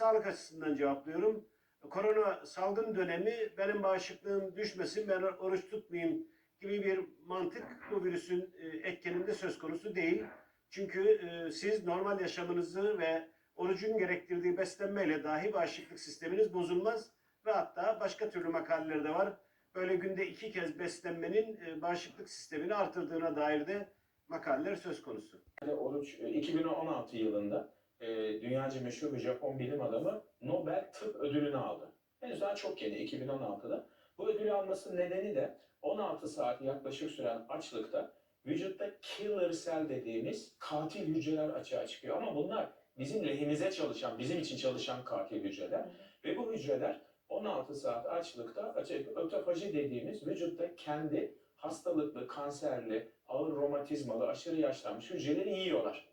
sağlık açısından cevaplıyorum. Korona salgın dönemi benim bağışıklığım düşmesin, ben oruç tutmayayım gibi bir mantık bu virüsün e, etkeninde söz konusu değil. Çünkü e, siz normal yaşamınızı ve orucun gerektirdiği beslenmeyle dahi bağışıklık sisteminiz bozulmaz ve hatta başka türlü makaleler de var. Böyle günde iki kez beslenmenin e, bağışıklık sistemini artırdığına dair de makaleler söz konusu. Oruç e, 2016 yılında e, dünyaca meşhur bir Japon bilim adamı Nobel Tıp Ödülünü aldı. Henüz daha çok yeni 2016'da. Bu ödülü almasının nedeni de 16 saat yaklaşık süren açlıkta vücutta killer cell dediğimiz katil hücreler açığa çıkıyor. Ama bunlar bizim lehimize çalışan, bizim için çalışan katil hücreler. Ve bu hücreler 16 saat açlıkta açık ötofaji dediğimiz vücutta kendi hastalıklı, kanserli, ağır romatizmalı, aşırı yaşlanmış hücreleri yiyorlar.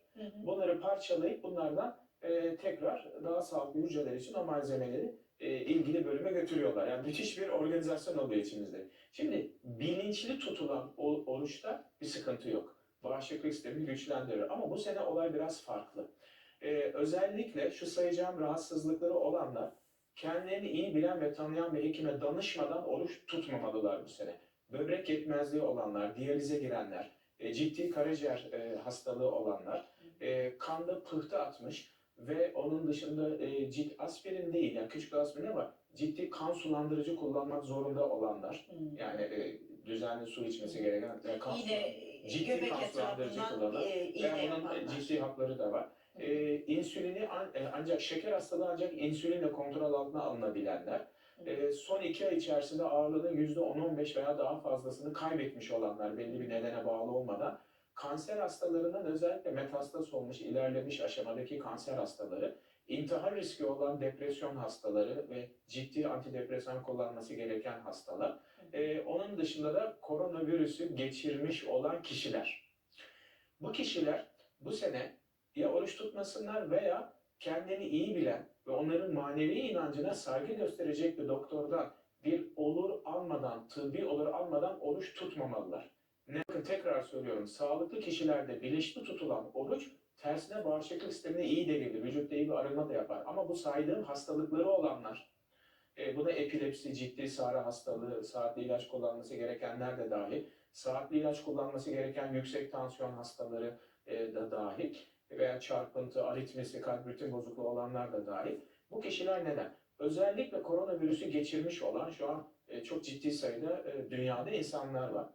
Parçalayıp bunlardan e, tekrar daha sağlıklı hücreler için o malzemeleri e, ilgili bölüme götürüyorlar. Yani müthiş bir organizasyon oluyor içimizde. Şimdi bilinçli tutulan oruçta bir sıkıntı yok. Bağışıklık sistemini güçlendiriyor. Ama bu sene olay biraz farklı. E, özellikle şu sayacağım rahatsızlıkları olanlar kendilerini iyi bilen ve tanıyan bir hekime danışmadan oruç tutmamalılar bu sene. Böbrek yetmezliği olanlar, diyalize girenler, e, ciddi karaciğer e, hastalığı olanlar, e, kanda pıhtı atmış ve onun dışında e, cilt aspirin değil, yani küçük aspirin ama ciddi kan sulandırıcı kullanmak zorunda olanlar, Hı. yani e, düzenli su içmesi gereken e, kan İğne, ciddi göbek kan sulandırıcı etrafından kullanan e, ve bunun yapanlar. ciddi hakları da var. E, insülini an- e, ancak şeker hastalığı ancak insülinle kontrol altına alınabilenler. E, son iki ay içerisinde ağırlığının yüzde 10-15 veya daha fazlasını kaybetmiş olanlar belli bir nedene bağlı kanser hastalarından özellikle metastaz olmuş ilerlemiş aşamadaki kanser hastaları, intihar riski olan depresyon hastaları ve ciddi antidepresan kullanması gereken hastalar. E, onun dışında da koronavirüsü geçirmiş olan kişiler. Bu kişiler bu sene ya oruç tutmasınlar veya kendini iyi bilen ve onların manevi inancına saygı gösterecek bir doktordan bir olur almadan, tıbbi olur almadan oruç tutmamalılar. Ne? Bakın tekrar söylüyorum, sağlıklı kişilerde bilinçli tutulan oruç tersine bağışıklık sistemine iyi de gelir, vücutta iyi bir arınma da yapar. Ama bu saydığım hastalıkları olanlar, e, buna epilepsi, ciddi sarı hastalığı, saatli ilaç kullanması gerekenler de dahil, saatli ilaç kullanması gereken yüksek tansiyon hastaları e, da dahil veya çarpıntı, aritmisi, kalp ritim bozukluğu olanlar da dahil. Bu kişiler neden? Özellikle koronavirüsü geçirmiş olan şu an e, çok ciddi sayıda e, dünyada insanlar var.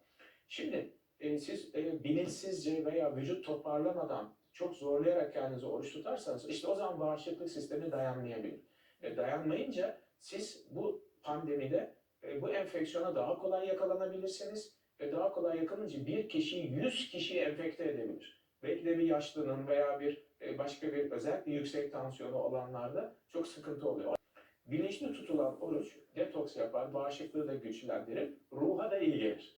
Şimdi e, siz e, bilinçsizce veya vücut toparlamadan çok zorlayarak kendinizi oruç tutarsanız işte o zaman bağışıklık sistemi dayanmayabilir. E, dayanmayınca siz bu pandemide e, bu enfeksiyona daha kolay yakalanabilirsiniz ve daha kolay yakalanınca bir kişi 100 kişiyi enfekte edebilir. Belki de bir yaşlının veya bir e, başka bir özellikle yüksek tansiyonu olanlarda çok sıkıntı oluyor. Bilinçli tutulan oruç detoks yapar, bağışıklığı da güçlendirir, ruha da iyi gelir.